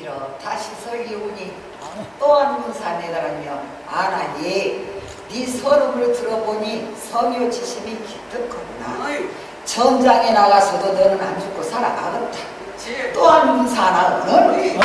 이렇다 시 설기우니 또한 군산에다라며 아나니 예, 네 서름을 들어보니 성요지심이 기특하구나. 전장에 나가서도 너는 안 죽고 살아가겠다. 또한 문산아 너는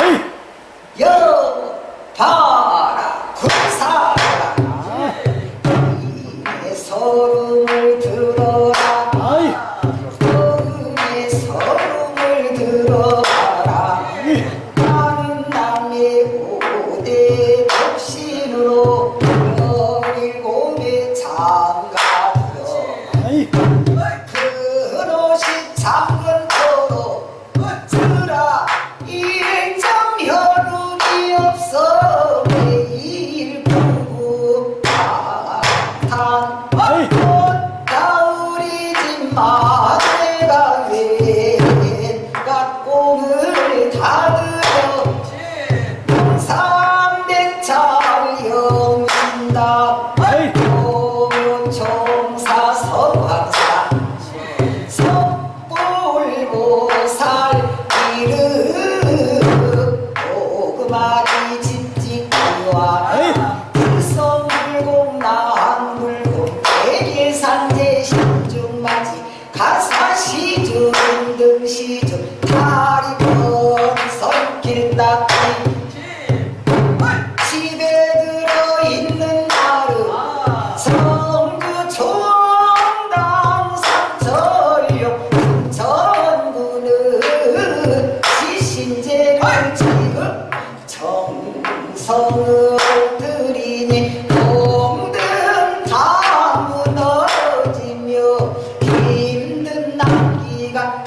동종사 서방사 석불보살 이름 오금하게 성주 총당 삼철이요. 전구는 시신제를 지금 정성을 들이니 공든 다 무너지며 힘든 남기가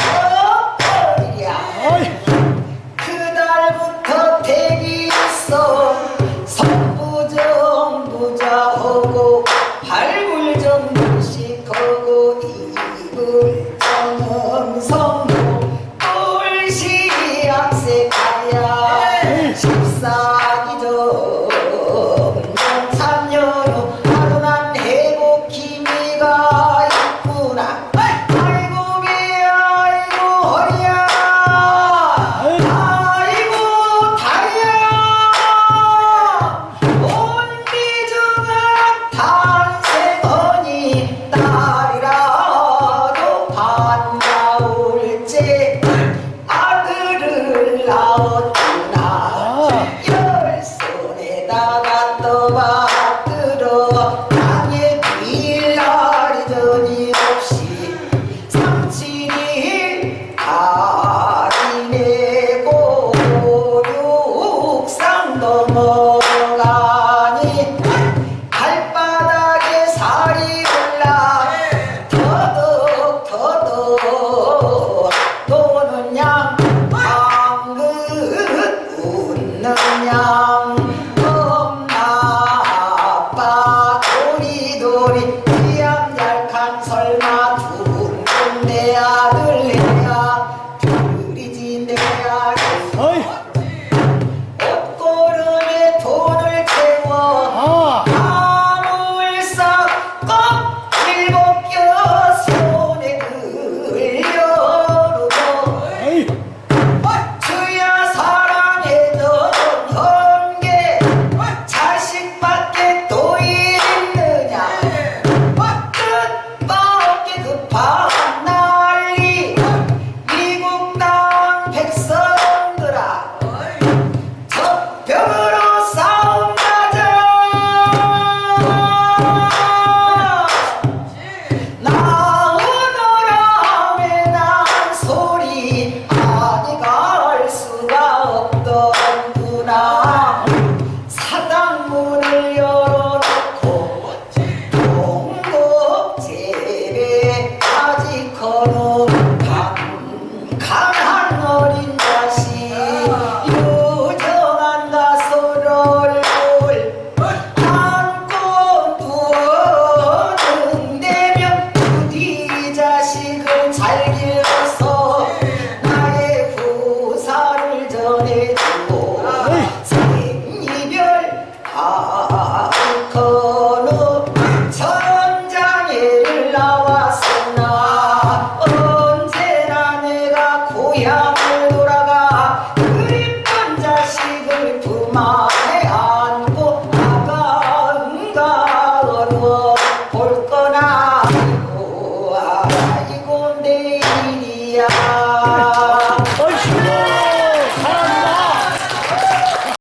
야 娘。yeah.